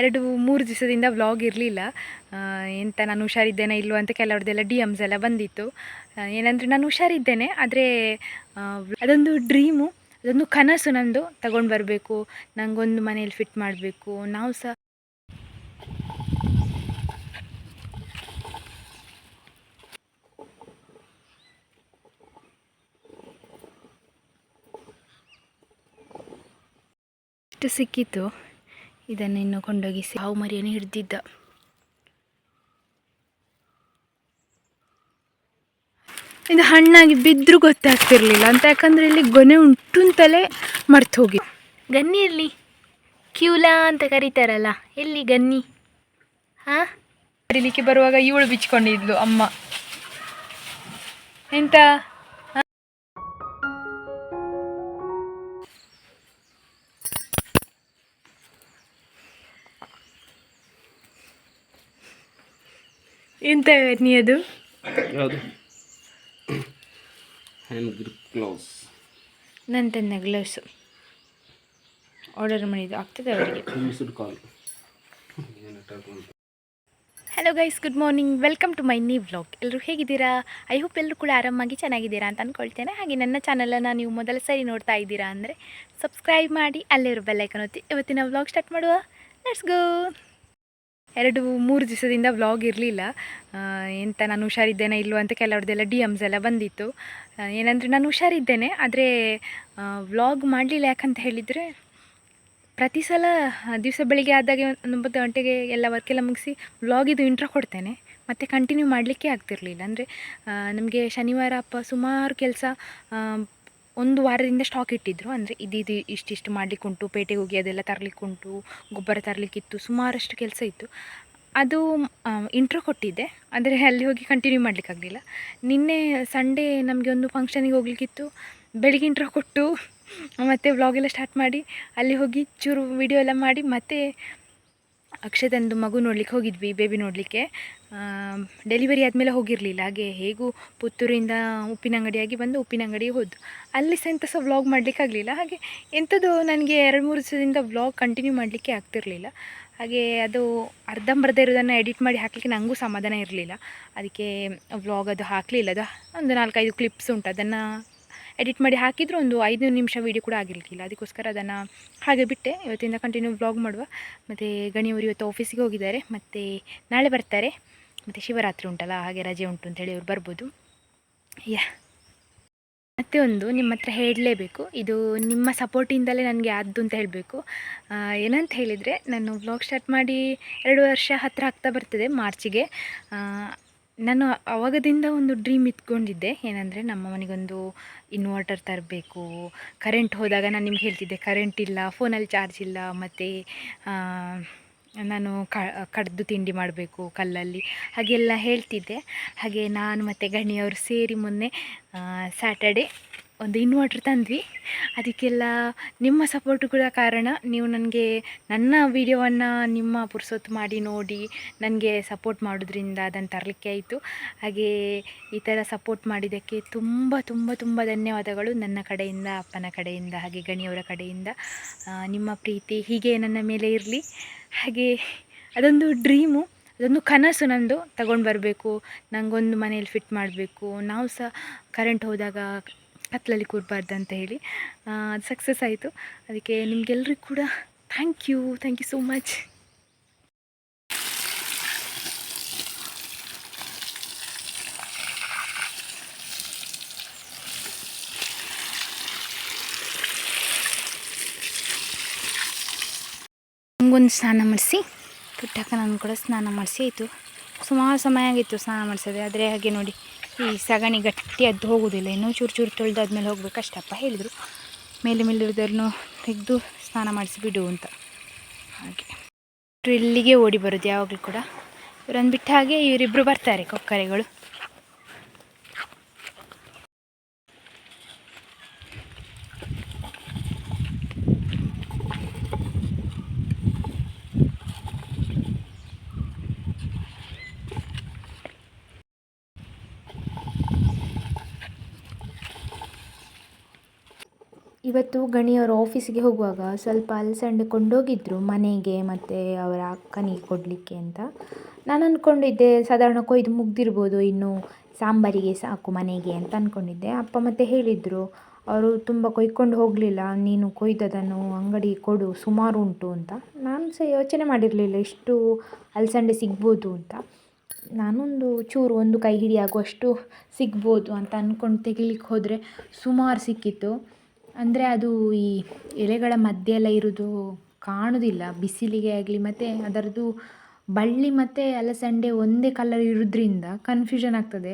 ಎರಡು ಮೂರು ದಿವಸದಿಂದ ವ್ಲಾಗ್ ಇರಲಿಲ್ಲ. ಎಂತ ನಾನು ಹುಷಾರಿದ್ದೇನೆ ಇಲ್ವೋ ಅಂತ ಕೆಲವ್ರದ್ದೆಲ್ಲ ಡಿ ಎಮ್ಸ್ ಎಲ್ಲ ಬಂದಿತ್ತು. ಏನಂದರೆ ನಾನು ಹುಷಾರಿದ್ದೇನೆ, ಆದರೆ ಅದೊಂದು ಡ್ರೀಮು ಅದೊಂದು ಕನಸು ನಂದು. ತಗೊಂಡು ಬರಬೇಕು ನನಗೊಂದು ಮನೇಲಿ ಫಿಟ್ ಮಾಡಬೇಕು, ನಾವು ಸಹ ಸಿಕ್ಕಿತ್ತು. ಇದನ್ನು ಇನ್ನು ಕೊಂಡೋಗಿಸಿ. ಹಾವು ಮರಿಯನ್ನು ಹಿಡ್ದಿದ್ದ. ಇದು ಹಣ್ಣಾಗಿ ಬಿದ್ದರೂ ಗೊತ್ತಾಗ್ತಿರ್ಲಿಲ್ಲ. ಅಂತ ಯಾಕಂದರೆ ಇಲ್ಲಿ ಗೊನೆ ಉಂಟು ಅಂತಲೇ ಮರ್ತು ಹೋಗಿ. ಗನ್ನಿ ಇರಲಿ. ಕ್ಯೂಲಾ ಅಂತ ಕರೀತಾರಲ್ಲ. ಎಲ್ಲಿ ಗನ್ನಿ? ಹಾಂ? ಕರೀಲಿಕ್ಕೆ ಬರುವಾಗ ಇವಳು ಬಿಚ್ಕೊಂಡಿದ್ಲು ಅಮ್ಮ. ಎಂತ? ಎಂತ ನೀದು ಯಾವುದು? ಹ್ಯಾಂಡ್ ಗ್ರಿಪ್ ಗ್ಲೌಸ್ ನನ್ನ ತಂದ ಗ್ಲೌಸು ಆರ್ಡರ್ ಮಾಡಿದ್ದು. ಆಗ್ತದೆ ಅವರಿಗೆ. Call hello guys good morning welcome to my new vlog ಎಲ್ಲರೂ ಹೇಗಿದ್ದೀರಾ? ಐ ಹೋಪ್ ಎಲ್ಲರೂ ಕೂಡ ಆರಾಮಾಗಿ ಚೆನ್ನಾಗಿದ್ದೀರಾ ಅಂತ ಅಂದ್ಕೊಳ್ತೇನೆ ಹಾಗೆ ನನ್ನ ಚಾನಲನ್ನು ನೀವು ಮೊದಲ ಸರಿ ನೋಡ್ತಾ ಇದ್ದೀರಾ ಅಂದರೆ ಸಬ್ಸ್ಕ್ರೈಬ್ ಮಾಡಿ ಅಲ್ಲಿರೋ ಬೆಲ್ಲೈಕನ್ ಒತ್ತಿ. ಇವತ್ತಿನ ವ್ಲಾಗ್ ಸ್ಟಾರ್ಟ್ ಮಾಡುವ. ಲೆಟ್ಸ್ ಗೋ ಎರಡು ಮೂರು ದಿವಸದಿಂದ ವ್ಲಾಗ್ ಇರಲಿಲ್ಲ. ಎಂತ ನಾನು ಹುಷಾರಿದ್ದೇನೆ ಇಲ್ಲೋ ಅಂತ ಕೆಲವ್ರದ್ದೆಲ್ಲ ಡಿ ಎಮ್ಸ್ ಎಲ್ಲ ಬಂದಿತ್ತು. ಏನಂದರೆ ನಾನು ಹುಷಾರಿದ್ದೇನೆ, ಆದರೆ ವ್ಲಾಗ್ ಮಾಡಲಿಲ್ಲ ಯಾಕಂತ ಹೇಳಿದರೆ ಪ್ರತಿ ಸಲ ದಿವಸ ಬೆಳಿಗ್ಗೆ ಆದಾಗ ಒಂಬತ್ತು ಗಂಟೆಗೆ ಎಲ್ಲ ವರ್ಕೆಲ್ಲ ಮುಗಿಸಿ ವ್ಲಾಗಿದು ಇಂಟ್ರೋ ಕೊಡ್ತೇನೆ. ಮತ್ತು ಕಂಟಿನ್ಯೂ ಮಾಡಲಿಕ್ಕೆ ಆಗ್ತಿರಲಿಲ್ಲ. ಅಂದರೆ ನಮಗೆ ಶನಿವಾರ ಅಪ್ಪ ಸುಮಾರು ಕೆಲಸ ಒಂದು ವಾರದಿಂದ ಸ್ಟಾಕ್ ಇಟ್ಟಿದ್ದರು ಅಂದರೆ ಇದಿದು ಇಷ್ಟಿಷ್ಟು ಮಾಡಲಿಕ್ಕುಂಟು, ಪೇಟೆಗೆ ಹೋಗಿ ಅದೆಲ್ಲ ತರಲಿಕ್ಕುಂಟು, ಗೊಬ್ಬರ ತರಲಿಕ್ಕಿತ್ತು, ಸುಮಾರಷ್ಟು ಕೆಲಸ ಇತ್ತು. ಅದು ಇಂಟ್ರೋ ಕೊಟ್ಟಿದ್ದೆ. ಆದರೆ ಅಲ್ಲಿ ಹೋಗಿ ಕಂಟಿನ್ಯೂ ಮಾಡಲಿಕ್ಕಾಗಲಿಲ್ಲ. ನಿನ್ನೆ ಸಂಡೇ ನಮಗೆ ಒಂದು ಫಂಕ್ಷನಿಗೆ ಹೋಗ್ಲಿಕ್ಕಿತ್ತು. ಬೆಳಿಗ್ಗೆ ಇಂಟ್ರೋ ಕೊಟ್ಟು, ಮತ್ತು ವ್ಲಾಗೆಲ್ಲ ಸ್ಟಾರ್ಟ್ ಮಾಡಿ, ಅಲ್ಲಿ ಹೋಗಿ ಚೂರು ವಿಡಿಯೋ ಎಲ್ಲ ಮಾಡಿ, ಮತ್ತೆ ಅಕ್ಷತಂದು ಮಗು ನೋಡ್ಲಿಕ್ಕೆ ಹೋಗಿದ್ವಿ ಬೇಬಿ ನೋಡಲಿಕ್ಕೆ. ಡೆಲಿವರಿ ಆದಮೇಲೆ ಹೋಗಿರಲಿಲ್ಲ. ಹಾಗೆ ಹೇಗೂ ಪುತ್ತೂರಿಂದ ಉಪ್ಪಿನಂಗಡಿಯಾಗಿ ಬಂದು ಉಪ್ಪಿನಂಗಡಿಗೆ ಹೋದ್ದು. ಅಲ್ಲಿ ಸಹ ಎಂಥ ಸಹ ವ್ಲಾಗ್ ಮಾಡಲಿಕ್ಕಾಗಲಿಲ್ಲ ಹಾಗೆ ಎಂಥದ್ದು ನನಗೆ ಎರಡು ಮೂರು ದಿವಸದಿಂದ ವ್ಲಾಗ್ ಕಂಟಿನ್ಯೂ ಮಾಡಲಿಕ್ಕೆ ಆಗ್ತಿರಲಿಲ್ಲ. ಹಾಗೆ ಅದು ಅರ್ಧಂಬರ್ಧ ಇರೋದನ್ನು ಎಡಿಟ್ ಮಾಡಿ ಹಾಕಲಿಕ್ಕೆ ನನಗೂ ಸಮಾಧಾನ ಇರಲಿಲ್ಲ. ಅದಕ್ಕೆ ವ್ಲಾಗ್ ಅದು ಹಾಕಲಿಲ್ಲ. ಅದು ಒಂದು ನಾಲ್ಕೈದು ಕ್ಲಿಪ್ಸ್ ಉಂಟು. ಅದನ್ನು ಎಡಿಟ್ ಮಾಡಿ ಹಾಕಿದರೂ ಒಂದು ಐದು ನಿಮಿಷ ವೀಡಿಯೋ ಕೂಡ ಆಗಿರಲಿಲ್ಲ ಅದಕ್ಕೋಸ್ಕರ ಅದನ್ನು ಹಾಗೆ ಬಿಟ್ಟೆ. ಇವತ್ತಿಂದ ಕಂಟಿನ್ಯೂ ವ್ಲಾಗ್ ಮಾಡುವ. ಮತ್ತು ಗಣಿಯವರು ಇವತ್ತು ಆಫೀಸಿಗೆ ಹೋಗಿದ್ದಾರೆ. ಮತ್ತು ನಾಳೆ ಬರ್ತಾರೆ. ಮತ್ತು ಶಿವರಾತ್ರಿ ಉಂಟಲ್ಲ, ಹಾಗೆ ರಜೆ ಉಂಟು ಅಂತೇಳಿ ಅವ್ರು ಬರ್ಬೋದು. ಯಾ. ಮತ್ತೆ ಒಂದು ನಿಮ್ಮ ಹತ್ರ ಹೇಳಲೇಬೇಕು. ಇದು ನಿಮ್ಮ ಸಪೋರ್ಟಿಂದಲೇ ನನಗೆ ಆದ್ದು ಅಂತ ಹೇಳಬೇಕು. ಏನಂತ ಹೇಳಿದರೆ, ನಾನು ಬ್ಲಾಗ್ ಸ್ಟಾರ್ಟ್ ಮಾಡಿ ಎರಡು ವರ್ಷ ಹತ್ತಿರ ಆಗ್ತಾ ಬರ್ತದೆ ಮಾರ್ಚಿಗೆ. ನಾನು ಅವಾಗದಿಂದ ಒಂದು ಡ್ರೀಮ್ ಇಟ್ಕೊಂಡಿದ್ದೆ. ಏನಂದರೆ ನಮ್ಮ ಮನೆಗೊಂದು ಇನ್ವರ್ಟರ್ ತರಬೇಕು. ಕರೆಂಟ್ ಹೋದಾಗ ನಾನು ನಿಮ್ಗೆ ಹೇಳ್ತಿದ್ದೆ ಕರೆಂಟ್ ಇಲ್ಲ ಫೋನಲ್ಲಿ ಚಾರ್ಜ್ ಇಲ್ಲ, ಮತ್ತು ನಾನು ಕಡ್ದು ತಿಂಡಿ ಮಾಡಬೇಕು ಕಲ್ಲಲ್ಲಿ. ಹಾಗೆಲ್ಲ ಹೇಳ್ತಿದ್ದೆ. ಹಾಗೆ ನಾನು ಮತ್ತು ಗಣಿಯವರು ಸೇರಿ ಮೊನ್ನೆ ಸ್ಯಾಟರ್ಡೆ ಒಂದು ಇನ್ವರ್ಟ್ರ್ ತಂದ್ವಿ. ಅದಕ್ಕೆಲ್ಲ ನಿಮ್ಮ ಸಪೋರ್ಟ್ ಕೂಡ ಕಾರಣ ನೀವು ನನಗೆ ನನ್ನ ವೀಡಿಯೋವನ್ನು ನಿಮ್ಮ ಪುರ್ಸೊತ್ತು ಮಾಡಿ ನೋಡಿ ನನಗೆ ಸಪೋರ್ಟ್ ಮಾಡೋದ್ರಿಂದ ಅದನ್ನು ತರಲಿಕ್ಕೆ ಆಯಿತು. ಹಾಗೆ ಈ ಥರ ಸಪೋರ್ಟ್ ಮಾಡಿದ್ದಕ್ಕೆ ತುಂಬ ತುಂಬ ತುಂಬ ಧನ್ಯವಾದಗಳು ನನ್ನ ಕಡೆಯಿಂದ, ಅಪ್ಪನ ಕಡೆಯಿಂದ, ಹಾಗೆ ಗಣಿಯವರ ಕಡೆಯಿಂದ. ನಿಮ್ಮ ಪ್ರೀತಿ ಹೀಗೆ ನನ್ನ ಮೇಲೆ ಇರಲಿ. ಹಾಗೆ ಅದೊಂದು ಡ್ರೀಮು, ಅದೊಂದು ಕನಸು ನಂದು ತಗೊಂಡು ಬರಬೇಕು. ನನಗೊಂದು ಮನೇಲಿ ಫಿಟ್ ಮಾಡಬೇಕು. ನಾವು ಸಹ ಕರೆಂಟ್ ಹೋದಾಗ ಕತ್ತಲಲ್ಲಿ ಕೂರಬಾರ್ದು ಅಂತ ಹೇಳಿ ಅದು ಸಕ್ಸಸ್ ಆಯಿತು. ಅದಕ್ಕೆ ನಿಮಗೆಲ್ಲರಿಗೂ ಕೂಡ thank you thank you so much ಒಂದು ಸ್ನಾನ ಮಾಡಿಸಿ, ಪುಟ್ಟಕ್ಕ ನಾನು ಕೂಡ ಸ್ನಾನ ಮಾಡಿಸಿ, ಆಯಿತು. ಸುಮಾರು ಸಮಯ ಆಗಿತ್ತು ಸ್ನಾನ ಮಾಡಿಸೋದೆ, ಆದರೆ ಹಾಗೆ ನೋಡಿ. ಈ ಸಗಣಿ ಗಟ್ಟಿ ಅದು ಹೋಗೋದಿಲ್ಲ. ಇನ್ನೂ ಚೂರು ಚೂರು ತೊಳೆದಾದ್ಮೇಲೆ ಹೋಗ್ಬೇಕು. ಅಷ್ಟಪ್ಪ ಹೇಳಿದರು. ಮೇಲೆ ಮೇಲಿರೋದನ್ನು ತೆಗೆದು ಸ್ನಾನ ಮಾಡಿಸಿ ಬಿಡು ಅಂತ. ಹಾಗೆ. ಇಲ್ಲಿಗೆ ಓಡಿ ಬರೋದು ಯಾವಾಗಲೂ ಕೂಡ. ಇವರನ್ನು ಬಿಟ್ಟ ಹಾಗೆ ಇವರಿಬ್ಬರು ಬರ್ತಾರೆ, ಕೊಕ್ಕರೆಗಳು. ಇವತ್ತು ಗಣಿಯವರು ಆಫೀಸಿಗೆ ಹೋಗುವಾಗ ಸ್ವಲ್ಪ ಅಲಸಂಡೆ ಕೊಂಡೋಗಿದ್ದರು ಮನೆಗೆ ಮತ್ತು ಅವರ ಅಕ್ಕನಿಗೆ ಕೊಡಲಿಕ್ಕೆ ಅಂತ. ನಾನು ಅಂದ್ಕೊಂಡಿದ್ದೆ ಸಾಧಾರಣ ಕೊಯ್ದು ಮುಗ್ದಿರ್ಬೋದು, ಇನ್ನು ಸಾಂಬಾರಿಗೆ ಸಾಕು ಮನೆಗೆ ಅಂತ ಅಂದ್ಕೊಂಡಿದ್ದೆ ಅಪ್ಪ ಮತ್ತೆ ಹೇಳಿದರು, ಅವರು ತುಂಬ ಕೊಯ್ಕೊಂಡು ಹೋಗಲಿಲ್ಲ, ನೀನು ಕೊಯ್ದದನ್ನು ಅಂಗಡಿಗೆ ಕೊಡು, ಸುಮಾರು ಉಂಟು ಅಂತ. ನಾನು ಸಹ ಯೋಚನೆ ಮಾಡಿರಲಿಲ್ಲ, ಇಷ್ಟು ಅಲಸಂಡೆ ಸಿಗ್ಬೋದು ಅಂತ. ನಾನೊಂದು ಚೂರು ಒಂದು ಕೈ ಹಿಡಿಯಾಗುವಷ್ಟು ಸಿಗ್ಬೋದು ಅಂತ ಅಂದ್ಕೊಂಡು ತೆಗಿಲಿಕ್ಕೆ ಹೋದರೆ ಸುಮಾರು ಸಿಕ್ಕಿತ್ತು. ಅಂದರೆ ಅದು ಈ ಎಲೆಗಳ ಮಧ್ಯೆ ಎಲ್ಲ ಇರೋದು ಕಾಣೋದಿಲ್ಲ. ಬಿಸಿಲಿಗೆ ಆಗಲಿ ಮತ್ತು ಅದರದ್ದು ಬಳ್ಳಿ ಮತ್ತು ಅಲಸಂಡೆ ಒಂದೇ ಕಲರ್ ಇರೋದ್ರಿಂದ ಕನ್ಫ್ಯೂಷನ್ ಆಗ್ತದೆ.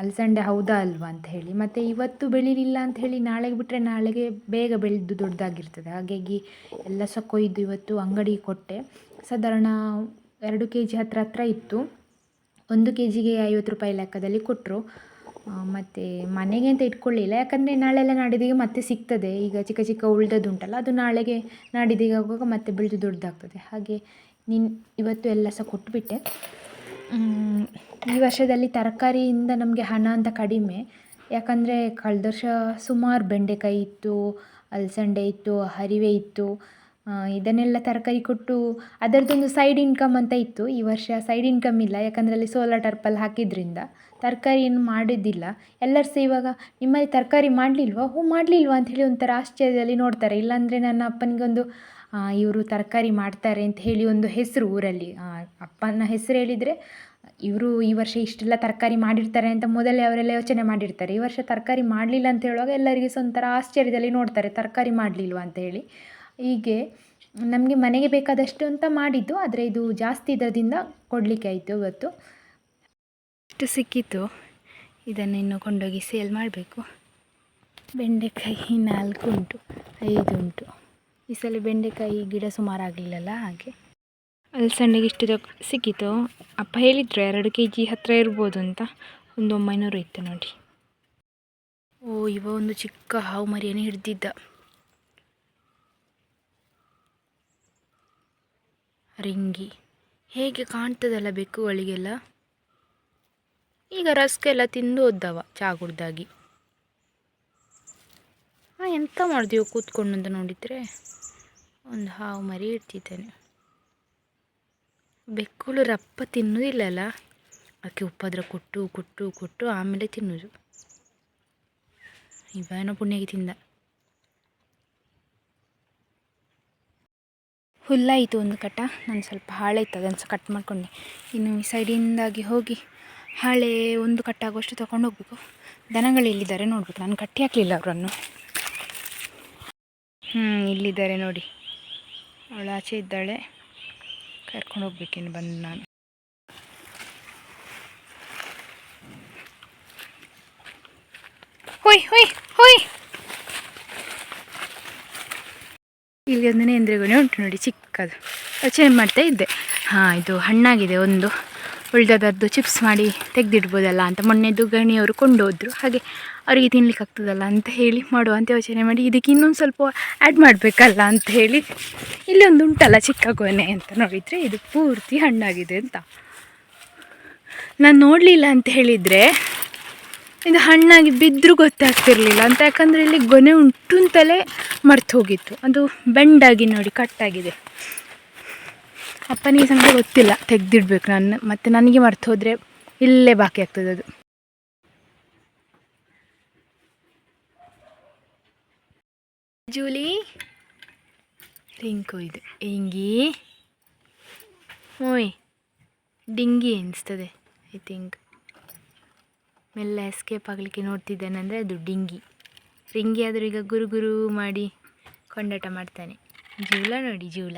ಅಲಸಂಡೆ ಹೌದಾ ಅಲ್ವಾ ಅಂತ ಹೇಳಿ. ಮತ್ತು ಇವತ್ತು ಬೆಳೀಲಿಲ್ಲ ಅಂತ ಹೇಳಿ ನಾಳೆಗೆ ಬಿಟ್ಟರೆ ನಾಳೆಗೆ ಬೇಗ ಬೆಳೆದು ದೊಡ್ಡದಾಗಿರ್ತದೆ. ಹಾಗಾಗಿ ಎಲ್ಲ ಸಹ ಕೊಯ್ದು ಇವತ್ತು ಅಂಗಡಿಗೆ ಕೊಟ್ಟೆ. ಸಾಧಾರಣ ಎರಡು ಕೆ ಜಿ ಹತ್ರ ಹತ್ರ ಇತ್ತು. ಒಂದು ಕೆ ಜಿಗೆ ಐವತ್ತು ರೂಪಾಯಿ ಲೆಕ್ಕದಲ್ಲಿ ಕೊಟ್ಟರು ಮತ್ತು ಮನೆಗೆ ಅಂತ ಇಟ್ಕೊಳ್ಳಿಲ್ಲ. ಯಾಕಂದರೆ ನಾಳೆಲ್ಲ ನಾಡಿದ್ದಿಗೆ ಮತ್ತೆ ಸಿಗ್ತದೆ. ಈಗ ಚಿಕ್ಕ ಚಿಕ್ಕ ಉಳ್ದದ್ದು ಉಂಟಲ್ಲ ಅದು ನಾಳೆಗೆ ನಾಡಿದ್ದಿಗೆ ಆಗುವಾಗ ಮತ್ತೆ ಬೆಳೆದು ದೊಡ್ಡದಾಗ್ತದೆ ಹಾಗೆ ನಿನ್ ಇವತ್ತು ಎಲ್ಲ ಸಹ ಕೊಟ್ಟುಬಿಟ್ಟೆ ಈ ವರ್ಷದಲ್ಲಿ ತರಕಾರಿಯಿಂದ ನಮಗೆ ಹಣ ಅಂತ ಕಡಿಮೆ. ಯಾಕಂದರೆ ಕಳೆದ ವರ್ಷ ಸುಮಾರು ಬೆಂಡೆಕಾಯಿ ಇತ್ತು, ಅಲಸಂಡೆ ಇತ್ತು, ಹರಿವೆ ಇತ್ತು. ಇದನ್ನೆಲ್ಲ ತರಕಾರಿ ಕೊಟ್ಟು ಅದರದ್ದೊಂದು ಸೈಡ್ ಇನ್ಕಮ್ ಅಂತ ಇತ್ತು. ಈ ವರ್ಷ ಸೈಡ್ ಇನ್ಕಮ್ ಇಲ್ಲ. ಯಾಕಂದರೆ ಅಲ್ಲಿ ಸೋಲಾರ್ ಟರ್ಪಲ್ ಹಾಕಿದ್ರಿಂದ. ತರಕಾರಿ ಏನು ಮಾಡಿದ್ದಿಲ್ಲ. ಎಲ್ಲರೂ ಸಹ ಇವಾಗ, ನಿಮ್ಮಲ್ಲಿ ತರಕಾರಿ ಮಾಡಲಿಲ್ವಾ? ಮಾಡಲಿಲ್ವ? ಮಾಡಲಿಲ್ವಾ ಹೇಳಿ ಒಂಥರ ಆಶ್ಚರ್ಯದಲ್ಲಿ ನೋಡ್ತಾರೆ. ಇಲ್ಲಾಂದರೆ ನನ್ನ ಅಪ್ಪನಿಗೊಂದು ಇವರು ತರಕಾರಿ ಮಾಡ್ತಾರೆ ಅಂತ ಹೇಳಿ ಒಂದು ಹೆಸರು ಊರಲ್ಲಿ. ಅಪ್ಪನ ಹೆಸರು ಹೇಳಿದರೆ, ಇವರು ಈ ವರ್ಷ ಇಷ್ಟೆಲ್ಲ ತರಕಾರಿ ಮಾಡಿರ್ತಾರೆ ಅಂತ ಮೊದಲೇ ಅವರೆಲ್ಲ ಯೋಚನೆ ಮಾಡಿರ್ತಾರೆ. ಈ ವರ್ಷ ತರಕಾರಿ ಮಾಡಲಿಲ್ಲ ಅಂತ ಹೇಳುವಾಗ ಎಲ್ಲರಿಗೂ ಸಹ ಒಂಥರ ಆಶ್ಚರ್ಯದಲ್ಲಿ ನೋಡ್ತಾರೆ, ತರಕಾರಿ ಮಾಡಲಿಲ್ವ? ಅಂತ ಹೇಳಿ. ಹೀಗೆ ನಮಗೆ ಮನೆಗೆ ಬೇಕಾದಷ್ಟು ಅಂತ ಮಾಡಿದ್ದು, ಆದರೆ ಇದು ಜಾಸ್ತಿ ಇದರದಿಂದ ಕೊಡಲಿಕ್ಕೆ ಆಯಿತು ಇವತ್ತು. ಇಷ್ಟು ಸಿಕ್ಕಿತ್ತು. ಇದನ್ನು ಇನ್ನು ಕೊಂಡೋಗಿ ಸೇಲ್ ಮಾಡಬೇಕು. ಬೆಂಡೆಕಾಯಿ ನಾಲ್ಕು ಉಂಟು, ಐದು ಉಂಟು. ಈ ಸಲ ಬೆಂಡೆಕಾಯಿ ಗಿಡ ಸುಮಾರು ಆಗಲಿಲ್ಲಲ್ಲ ಹಾಗೆ. ಅಲಸಂಡೆಗೆ ಇಷ್ಟು ತಕ್ಕ ಸಿಕ್ಕಿತು ಅಪ್ಪ ಹೇಳಿದ್ರು ಎರಡು ಕೆ ಜಿ ಹತ್ತಿರ ಇರ್ಬೋದು ಅಂತ. ಒಂದು ಒಂಬೈನೂರು ಇತ್ತು ನೋಡಿ. ಓ, ಇವ ಒಂದು ಚಿಕ್ಕ ಹಾವು ಮರಿಯನ್ನು ಹಿಡ್ದಿದ್ದ. ರಿಂಗಿ. ಹೇಗೆ ಕಾಣ್ತದಲ್ಲ ಬೆಕ್ಕುಗಳಿಗೆಲ್ಲ? ಈಗ ರಸ್ಕ ಎಲ್ಲ ತಿಂದು ಹೋದ್ದವ ಚಹಾ ಕುಡ್ದಾಗಿ ಹಾಂ ಎಂಥ ಮಾಡಿದೆವು ಕೂತ್ಕೊಂಡು ಅಂತ ನೋಡಿದರೆ ಒಂದು ಹಾವು ಮರಿ ಇಡ್ತಿದ್ದೇನೆ ಬೆಕ್ಕುಳು ರಪ್ಪ ತಿನ್ನೋದಿಲ್ಲಲ್ಲ, ಆಕೆ ಉಪ್ಪದ್ರ ಕೊಟ್ಟು ಕೊಟ್ಟು ಕೊಟ್ಟು ಆಮೇಲೆ ತಿನ್ನೋದು. ಇವೇನೋ ಪುಣ್ಯಗೆ ತಿಂದ. ಹುಲ್ಲಾಯಿತು ಒಂದು ಕಟ ನಾನು ಸ್ವಲ್ಪ ಹಾಳೆ ಇತ್ತು ಅದನ್ನು ಕಟ್ ಮಾಡಿಕೊಂಡೆ. ಇನ್ನು ಈ ಸೈಡಿಂದಾಗಿ ಹೋಗಿ ಹಾಳೆ ಒಂದು ಕಟ್ಟಾಗುವಷ್ಟು ತೊಗೊಂಡು ಹೋಗ್ಬೇಕು ದನಗಳು ಎಲ್ಲಿದ್ದಾರೆ ನೋಡ್ಬೇಕು. ನಾನು ಕಟ್ಟಿ ಹಾಕಲಿಲ್ಲ ಅವರನ್ನು. ಹ್ಞೂ ಇಲ್ಲಿದ್ದಾರೆ ನೋಡಿ. ಅವಳು ಆಚೆ ಇದ್ದಾಳೆ. ಕರ್ಕೊಂಡು ಹೋಗ್ಬೇಕಿನ್ನು ಬಂದು ನಾನು. ಹೊಯ್ ಹೊಯ್ ಹೊಯ್! ಇಲ್ಲಿ ಒಂದು ನೇಂದ್ರೆಗೊನೆ ಉಂಟು ನೋಡಿ, ಚಿಕ್ಕದು. ಯೋಚನೆ ಮಾಡ್ತಾ ಇದ್ದೆ. ಹಾಂ, ಇದು ಹಣ್ಣಾಗಿದೆ ಒಂದು. ಉಳ್ದದ್ದು ಚಿಪ್ಸ್ ಮಾಡಿ ತೆಗೆದಿಡ್ಬೋದಲ್ಲ ಅಂತ ಮೊನ್ನೆದು ಗಣಿಯವರು ಕೊಂಡೋದ್ರು. ಹಾಗೆ ಅವರಿಗೆ ತಿನ್ಲಿಕ್ಕೆ ಆಗ್ತದಲ್ಲ ಅಂತ ಹೇಳಿ ಮಾಡುವ ಅಂತ ಯೋಚನೆ ಮಾಡಿ ಇದಕ್ಕೆ ಇನ್ನೊಂದು ಸ್ವಲ್ಪ ಆ್ಯಡ್ ಮಾಡಬೇಕಲ್ಲ ಅಂತ ಹೇಳಿ ಇಲ್ಲಿ ಒಂದು ಉಂಟಲ್ಲ ಚಿಕ್ಕ ಗೊನೆ ಅಂತ ನೋಡಿದರೆ ಇದು ಪೂರ್ತಿ ಹಣ್ಣಾಗಿದೆ ಅಂತ. ನಾನು ನೋಡಲಿಲ್ಲ ಅಂತ ಹೇಳಿದರೆ ಇದು ಹಣ್ಣಾಗಿ ಬಿದ್ದರೂ ಗೊತ್ತಾಗ್ತಿರಲಿಲ್ಲ ಅಂತ. ಯಾಕಂದರೆ ಇಲ್ಲಿ ಗೊನೆ ಉಂಟು ಅಂತಲೇ ಮರ್ತು ಹೋಗಿತ್ತು. ಅದು ಬೆಂಡಾಗಿ ನೋಡಿ ಕಟ್ಟಾಗಿದೆ ಅಪ್ಪನಿಗೆ ಸಂಖ್ಯೆ ಗೊತ್ತಿಲ್ಲ, ತೆಗೆದಿಡ್ಬೇಕು ನಾನು ಮತ್ತು ನನಗೆ ಮರ್ತು ಹೋದರೆ ಇಲ್ಲೇ ಬಾಕಿ ಆಗ್ತದೆ ಅದು. ಜೂಲಿ, ರಿಂಕು ಇದು ಹಿಂಗಿ ಓಯ್, ಡಿಂಗಿ ಎನಿಸ್ತದೆ ಐ ಥಿಂಕ್ ಮೆಲ್ಲ ಎಸ್ಕೇಪ್ ಆಗಲಿಕ್ಕೆ ನೋಡ್ತಿದ್ದೇನೆ ಅಂದರೆ ಅದು ಡಿಂಗಿ. ರಿಂಗಿ ಆದರೂ ಈಗ ಗುರು ಗುರು ಮಾಡಿ ಕೊಂಡಾಟ ಮಾಡ್ತಾನೆ. ಜೂಲ ನೋಡಿ, ಜೂಲ.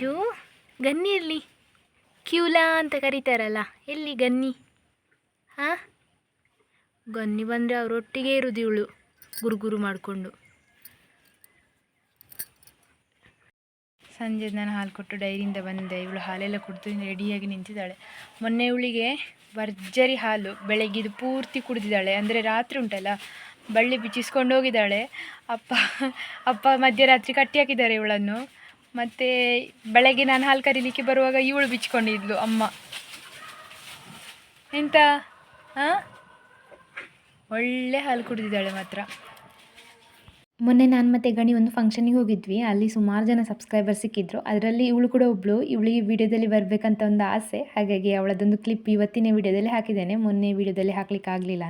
ಜೂ ಗನ್ನಿ ಇರಲಿ. ಕ್ಯೂಲಾ ಅಂತ ಕರೀತಾರಲ್ಲ, ಎಲ್ಲಿ ಗನ್ನಿ? ಹಾಂ? ಗನ್ನಿ ಬಂದರೆ ಅವರೊಟ್ಟಿಗೆ ಇರೋದು ಇವಳು ಗುರು ಗುರು ಮಾಡಿಕೊಂಡು. ಸಂಜೆ ನಾನು ಹಾಲು ಕೊಟ್ಟು ಡೈರಿಯಿಂದ ಬಂದೆ. ಇವಳು ಹಾಲೆಲ್ಲ ಕುಡಿದು ರೆಡಿಯಾಗಿ ನಿಂತಿದ್ದಾಳೆ. ಮೊನ್ನೆ ಇವಳಿಗೆ ಭರ್ಜರಿ ಹಾಲು ಬೆಳಗ್ಗಿದು ಪೂರ್ತಿ ಕುಡಿದಿದ್ದಾಳೆ. ಅಂದರೆ ರಾತ್ರಿ ಉಂಟಲ್ಲ, ಬಳ್ಳಿ ಬಿಚ್ಚಿಸ್ಕೊಂಡು ಹೋಗಿದ್ದಾಳೆ. ಅಪ್ಪ ಅಪ್ಪ ಮಧ್ಯರಾತ್ರಿ ಕಟ್ಟಿ ಹಾಕಿದ್ದಾರೆ ಇವಳನ್ನು. ಮತ್ತು ಬೆಳಗ್ಗೆ ನಾನು ಹಾಲು ಕರೀಲಿಕ್ಕೆ ಬರುವಾಗ ಇವಳು ಬಿಚ್ಕೊಂಡಿದ್ಲು ಅಮ್ಮ. ಎಂತ? ಹಾಂ ಒಳ್ಳೆ ಹಾಲು ಕುಡಿದಿದ್ದಾಳೆ ಮಾತ್ರ. ಮೊನ್ನೆ ನಾನು ಮತ್ತು ಗಣಿ ಒಂದು ಫಂಕ್ಷನಿಗೆ ಹೋಗಿದ್ವಿ. ಅಲ್ಲಿ ಸುಮಾರು ಜನ ಸಬ್ಸ್ಕ್ರೈಬರ್ ಸಿಕ್ಕಿದ್ರು. ಅದರಲ್ಲಿ ಇವಳು ಕೂಡ ಒಬ್ಬಳು ಇವಳಿಗೆ ವಿಡಿಯೋದಲ್ಲಿ ಬರಬೇಕಂತ ಒಂದು ಆಸೆ. ಹಾಗಾಗಿ ಅವಳದೊಂದು ಕ್ಲಿಪ್ ಇವತ್ತಿನ ವಿಡಿಯೋದಲ್ಲಿ ಹಾಕಿದ್ದೇನೆ. ಮೊನ್ನೆ ವಿಡಿಯೋದಲ್ಲಿ ಹಾಕ್ಲಿಕ್ಕೆ ಆಗಲಿಲ್ಲ